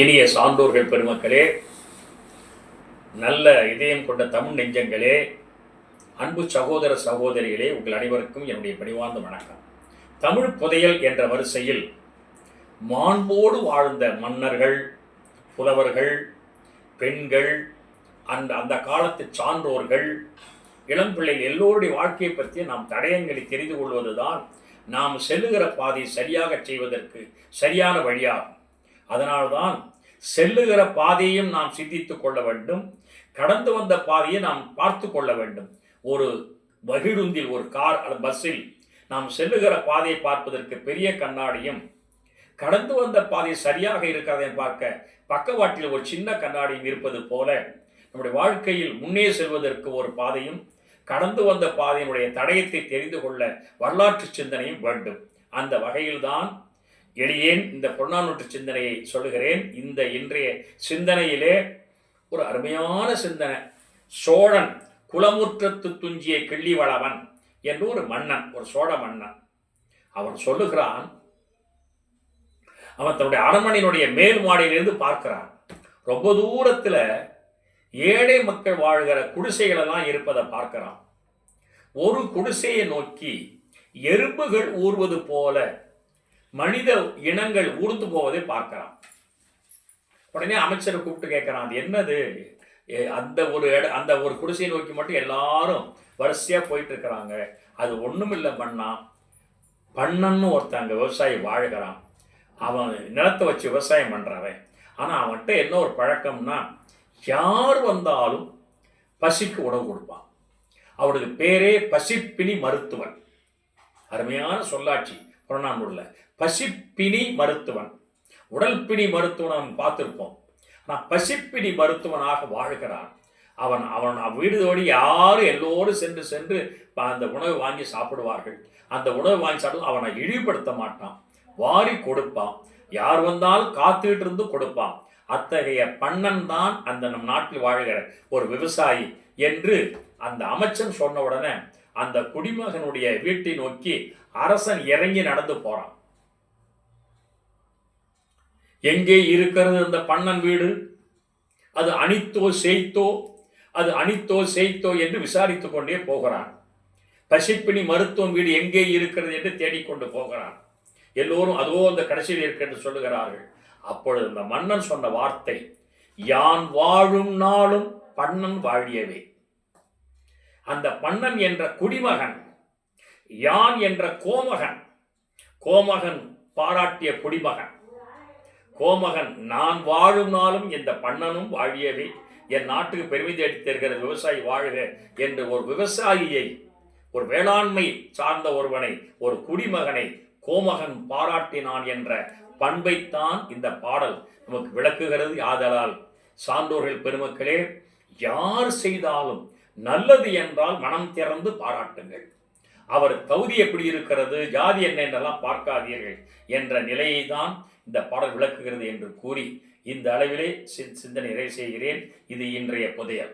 இனிய சான்றோர்கள் பெருமக்களே நல்ல இதயம் கொண்ட தமிழ் நெஞ்சங்களே அன்பு சகோதர சகோதரிகளே உங்கள் அனைவருக்கும் என்னுடைய பணிவார்ந்த வணக்கம். தமிழ் புதையல் என்ற வரிசையில் மாண்போடு வாழ்ந்த மன்னர்கள் புலவர்கள் பெண்கள் அந்த அந்த காலத்து சான்றோர்கள் இளம்பிள்ளைகள் எல்லோருடைய வாழ்க்கையை பற்றி நாம் தடயங்களை தெரிந்து கொள்வதுதான் நாம் செல்லுகிற பாதை சரியாக செய்வதற்கு சரியான வழியாகும். அதனால்தான் செல்லுகிற பாதையையும் நாம் சிந்தித்து கொள்ள வேண்டும். கடந்து வந்த பாதையை நாம் பார்த்து கொள்ள வேண்டும். ஒரு மகிழுந்தில் ஒரு கார் அல்லது பஸ்ஸில் நாம் செல்லுகிற பாதையை பார்ப்பதற்கு பெரிய கண்ணாடியும் கடந்து வந்த பாதை சரியாக இருக்கிறதை பார்க்க பக்கவாட்டில் ஒரு சின்ன கண்ணாடியும் இருப்பது போல நம்முடைய வாழ்க்கையில் முன்னே செல்வதற்கு ஒரு பாதையும் கடந்து வந்த பாதையினுடைய தடயத்தை தெரிந்து கொள்ள வரலாற்று சிந்தனையும் வேண்டும். அந்த வகையில்தான் எளியேன் இந்த புறநானூற்று சிந்தனையை சொல்லுகிறேன்? இந்த இன்றைய சிந்தனையிலே ஒரு அருமையான சிந்தனை. சோழன் குலமுற்றத்து துஞ்சிய கிள்ளிவளவன் என்று ஒரு மன்னன் ஒரு சோழ மன்னன். அவன் சொல்லுகிறான் அவன் தன்னுடைய அரண்மனையினுடைய மேல் மாடியிலிருந்து பார்க்கிறான். ரொம்ப தூரத்துல ஏழை மக்கள் வாழ்கிற குடிசைகளெல்லாம் இருப்பதை பார்க்கிறான். ஒரு குடிசையை நோக்கி எறும்புகள் ஊர்வது போல மனித இனங்கள் ஊர்ந்து போவதை பார்க்கலாம் உடனே அமைச்சரை கூப்பிட்டு கேட்குறான் அது என்னது? அந்த ஒரு இட அந்த ஒரு குடிசையை நோக்கி மட்டும் எல்லாரும் வரிசையாக போயிட்டு இருக்கிறாங்க அது ஒன்றும் இல்லை பண்ணா பண்ணன்னு ஒருத்தங்க விவசாயி வாழ்கிறான். அவன் நிலத்தை வச்சு விவசாயம் பண்ணுறவன் ஆனால் அவன்கிட்ட என்ன ஒரு பழக்கம்னா யார் வந்தாலும் பசிக்கு உணவு கொடுப்பான். அவனுக்கு பேரே பசிப்பினி மருத்துவன். அருமையான சொல்லாட்சி. புறநானூறுல. பசிப்பினி மருத்துவன். உடல் பிணி மருத்துவன் அவன் பார்த்துருப்போம். ஆனால் பசிப்பினி மருத்துவனாக வாழ்கிறான். அவன் அவன் வீடுதோடி யாரும் எல்லோரும் சென்று சென்று ப- அந்த உணவு வாங்கி சாப்பிடுவார்கள். அந்த உணவு வாங்கி சாப்பிடும் அவனை இழிவுபடுத்த மாட்டான். வாரி கொடுப்பான். யார் வந்தாலும் காத்துக்கிட்டு இருந்து கொடுப்பான். அத்தகைய பண்ணன் தான் அந்த நம் நாட்டில் வாழ்கிற ஒரு விவசாயி என்று அந்த அமைச்சன் சொன்ன உடனே அந்த குடிமகனுடைய வீட்டை நோக்கி அரசன் இறங்கி நடந்து போறான். எங்கே இருக்கிறது அந்த பண்ணன் வீடு? அது அனித்தோ செய்தோ அது அனித்தோ செய்தோ என்று விசாரித்துக் கொண்டே போகிறான். பசிப்பினி மருத்துவம் வீடு எங்கே இருக்கிறது என்று தேடிக்கொண்டு போகிறான். எல்லோரும் அதுவோ அந்த கடைசியில் இருக்கிறது சொல்லுகிறார்கள். அப்பொழுது அந்த மன்னன் சொன்ன வார்த்தை யான் வாழும் நாளும் பண்ணன் வாழியவே. அந்த பண்ணன் என்ற குடிமகன் யான் என்ற கோமகன் கோமகன் பாராட்டிய குடிமகன். கோமகன் நான் வாழும் நாளும் இந்த பண்ணனும் வாழியவே என் நாட்டுக்கு பெருமை அடித்திருக்கிறது விவசாயி வாழ்க என்று ஒரு விவசாயியை ஒரு வேளாண்மை சார்ந்த ஒருவனை ஒரு குடிமகனை கோமகன் பாராட்டினான் என்ற பண்பைத்தான் இந்த பாடல் நமக்கு விளக்குகிறது. ஆதலால் சான்றோர்கள் பெருமக்களே யார் செய்தாலும் நல்லது என்றால் மனம் திறந்து பாராட்டுங்கள். அவர் தகுதி எப்படி இருக்கிறது ஜாதி என்ன என்றெல்லாம் பார்க்காதீர்கள் என்ற நிலையை தான் இந்த பாடல் விளக்குகிறது என்று கூறி இந்த அளவிலே சிந்தனை நிறைவு செய்கிறேன். இது இன்றைய புதையல்.